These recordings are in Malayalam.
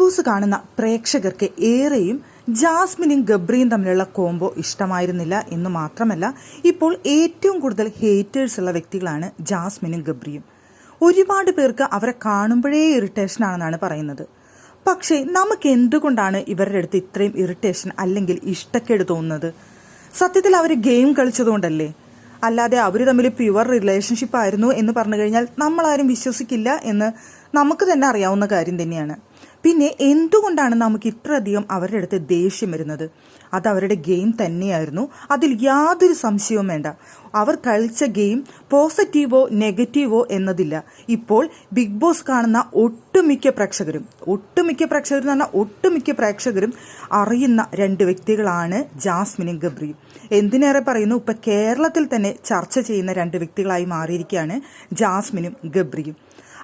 ബോസ് കാണുന്ന പ്രേക്ഷകർക്ക് ഏറെയും ജാസ്മിനും ഗബ്രിയും തമ്മിലുള്ള കോംബോ ഇഷ്ടമായിരുന്നില്ല എന്ന് മാത്രമല്ല ഇപ്പോൾ ഏറ്റവും കൂടുതൽ ഹേറ്റേഴ്സ് ഉള്ള വ്യക്തികളാണ് ജാസ്മിനും ഗബ്രിയും. ഒരുപാട് പേർക്ക് അവരെ കാണുമ്പോഴേ ഇറിറ്റേഷൻ ആണെന്നാണ് പറയുന്നത്. പക്ഷേ നമുക്ക് എന്തുകൊണ്ടാണ് ഇവരുടെ അടുത്ത് ഇത്രയും ഇറിറ്റേഷൻ അല്ലെങ്കിൽ ഇഷ്ടക്കേട് തോന്നുന്നത്? സത്യത്തിൽ അവർ ഗെയിം കളിച്ചതുകൊണ്ടല്ലേ? അല്ലാതെ അവർ തമ്മിൽ പ്യുവർ റിലേഷൻഷിപ്പ് ആയിരുന്നു എന്ന് പറഞ്ഞു കഴിഞ്ഞാൽ നമ്മളാരും വിശ്വസിക്കില്ല എന്ന് നമുക്ക് തന്നെ അറിയാവുന്ന കാര്യം തന്നെയാണ്. പിന്നെ എന്തുകൊണ്ടാണ് നമുക്ക് ഇത്രയധികം അവരുടെ അടുത്ത് ദേഷ്യം വരുന്നത്? അത് അവരുടെ ഗെയിം തന്നെയായിരുന്നു. അതിൽ യാതൊരു സംശയവും വേണ്ട. അവർ കളിച്ച ഗെയിം പോസിറ്റീവോ നെഗറ്റീവോ എന്നതില്ല. ഇപ്പോൾ ബിഗ് ബോസ് കാണുന്ന ഒട്ടുമിക്ക പ്രേക്ഷകരും ഒട്ടുമിക്ക പ്രേക്ഷകരും എന്ന് പറഞ്ഞാൽ ഒട്ടുമിക്ക പ്രേക്ഷകരും അറിയുന്ന രണ്ട് വ്യക്തികളാണ് ജാസ്മിനും ഗബ്രിയും. എന്തിനേറെ പറയുന്നു? ഇപ്പൊ കേരളത്തിൽ തന്നെ ചർച്ച ചെയ്യുന്ന രണ്ട് വ്യക്തികളായി മാറിയിരിക്കുകയാണ് ജാസ്മിനും ഗബ്രിയും.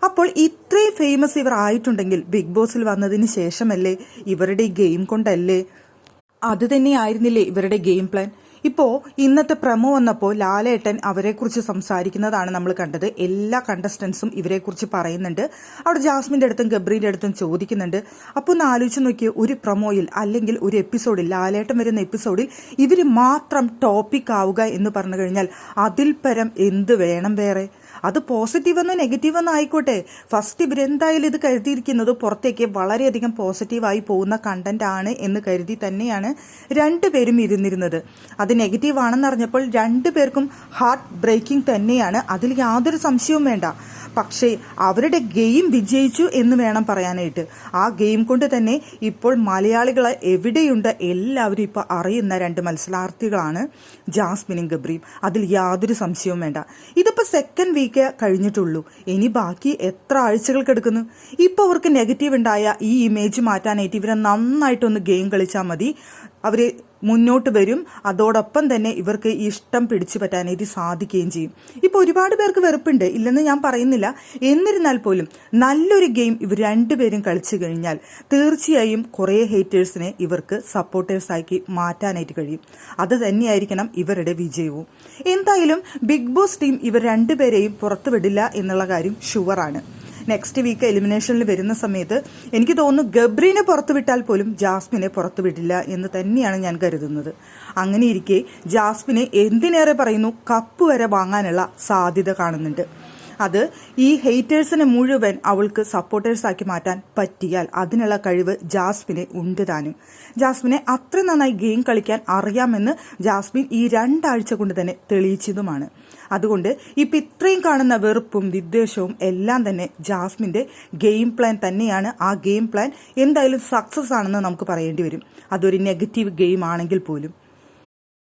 അപ്പോൾ ഇത്രയും ഫേമസ് ഇവർ ആയിട്ടുണ്ടെങ്കിൽ ബിഗ് ബോസിൽ വന്നതിന് ശേഷമല്ലേ ഇവരുടെ ഗെയിം കൊണ്ടല്ലേ? അത് തന്നെയായിരുന്നില്ലേ ഇവരുടെ ഗെയിം പ്ലാൻ ഇപ്പോൾ ഇന്നത്തെ പ്രമോ വന്നപ്പോൾ ലാലേട്ടൻ അവരെക്കുറിച്ച് സംസാരിക്കുന്നതാണ് നമ്മൾ കണ്ടത്. എല്ലാ കണ്ടസ്റ്റൻസും ഇവരെക്കുറിച്ച് പറയുന്നുണ്ട്. അവിടെ ജാസ്മിന്റെ അടുത്തും ഗബ്രീന്റെ അടുത്തും ചോദിക്കുന്നുണ്ട്. അപ്പോൾ ഒന്ന് ആലോചിച്ച് നോക്കിയ ഒരു പ്രമോയിൽ അല്ലെങ്കിൽ ഒരു എപ്പിസോഡിൽ ലാലേട്ടൻ വരുന്ന എപ്പിസോഡിൽ ഇവർ മാത്രം ടോപ്പിക് ആവുക എന്ന് പറഞ്ഞു കഴിഞ്ഞാൽ അതിൽ പരം എന്ത് വേണം വേറെ? അത് പോസിറ്റീവ് എന്നോ നെഗറ്റീവ് എന്നോ ആയിക്കോട്ടെ. ഫസ്റ്റ് ഇവരെന്തായാലും ഇത് കരുതിയിരിക്കുന്നത് പുറത്തേക്ക് വളരെയധികം പോസിറ്റീവായി പോകുന്ന കണ്ടന്റ് ആണ് എന്ന് കരുതി തന്നെയാണ് രണ്ടുപേരും ഇരുന്നിരുന്നത്. അത് നെഗറ്റീവ് ആണെന്നറിഞ്ഞപ്പോൾ രണ്ടു രണ്ടുപേർക്കും ഹാർട്ട് ബ്രേക്കിംഗ് തന്നെയാണ്. അതിൽ യാതൊരു സംശയവും വേണ്ട. പക്ഷേ അവരുടെ ഗെയിം വിജയിച്ചു എന്ന് വേണം പറയാനായിട്ട്. ആ ഗെയിം കൊണ്ട് തന്നെ ഇപ്പോൾ മലയാളികൾ എവിടെയുണ്ട് എല്ലാവരും ഇപ്പോൾ അറിയുന്ന രണ്ട് മത്സരാർത്ഥികളാണ് ജാസ്മിനും ഗബ്രിയും. അതിൽ യാതൊരു സംശയവും വേണ്ട. ഇതിപ്പോൾ സെക്കൻഡ് വീക്ക് കഴിഞ്ഞിട്ടുള്ളൂ. ഇനി ബാക്കി എത്ര ആഴ്ചകൾ കിടക്കുന്നു? ഇപ്പോൾ അവർക്ക് നെഗറ്റീവ് ഉണ്ടായ ഈ ഇമേജ് മാറ്റാനായിട്ട് ഇവരെ നന്നായിട്ടൊന്ന് ഗെയിം കളിച്ചാൽ മതി. അവർ മുന്നോട്ട് വരും. അതോടൊപ്പം തന്നെ ഇവർക്ക് ഇഷ്ടം പിടിച്ചു പറ്റാനായിട്ട് സാധിക്കുകയും ചെയ്യും. ഇപ്പോൾ ഒരുപാട് പേർക്ക് വെറുപ്പുണ്ട്. ഇല്ലെന്ന് ഞാൻ പറയുന്നില്ല. എന്നിരുന്നാൽ പോലും നല്ലൊരു ഗെയിം ഇവർ രണ്ടുപേരും കളിച്ചു കഴിഞ്ഞാൽ തീർച്ചയായും കുറേ ഹേറ്റേഴ്സിനെ ഇവർക്ക് സപ്പോർട്ടേഴ്സാക്കി മാറ്റാനായിട്ട് കഴിയും. അത് തന്നെയായിരിക്കണം ഇവരുടെ വിജയവും. എന്തായാലും ബിഗ് ബോസ് ടീം ഇവർ രണ്ടുപേരെയും പുറത്തുവിടില്ല എന്നുള്ള കാര്യം ഷുവറാണ്. നെക്സ്റ്റ് വീക്ക് എലിമിനേഷനിൽ വരുന്ന സമയത്ത് എനിക്ക് തോന്നുന്നു ഗബ്രീനെ പുറത്തുവിട്ടാൽ പോലും ജാസ്മിനെ പുറത്തുവിടില്ല എന്ന് തന്നെയാണ് ഞാൻ കരുതുന്നത്. അങ്ങനെ ഇരിക്കെ ജാസ്മിനെ എന്തിനേറെ പറയുന്നു? കപ്പ് വരെ വാങ്ങാനുള്ള സാധ്യത കാണുന്നുണ്ട്. അത് ഈ ഹെയ്റ്റേഴ്സിനെ മുഴുവൻ അവൾക്ക് സപ്പോർട്ടേഴ്സാക്കി മാറ്റാൻ പറ്റിയാൽ അതിനുള്ള കഴിവ് ജാസ്മിനെ ഉണ്ട് താനും. ജാസ്മിനെ അത്ര നന്നായി ഗെയിം കളിക്കാൻ അറിയാമെന്ന് ജാസ്മിൻ ഈ രണ്ടാഴ്ച കൊണ്ട് തന്നെ തെളിയിച്ചതുമാണ്. അതുകൊണ്ട് ഇപ്പം ഇത്രയും കാണുന്ന വെറുപ്പും വിദ്വേഷവും എല്ലാം തന്നെ ജാസ്മിന്റെ ഗെയിം പ്ലാൻ തന്നെയാണ്. ആ ഗെയിം പ്ലാൻ എന്തായാലും സക്സസ് ആണെന്ന് നമുക്ക് പറയേണ്ടി വരും. അതൊരു നെഗറ്റീവ് ഗെയിം ആണെങ്കിൽ പോലും.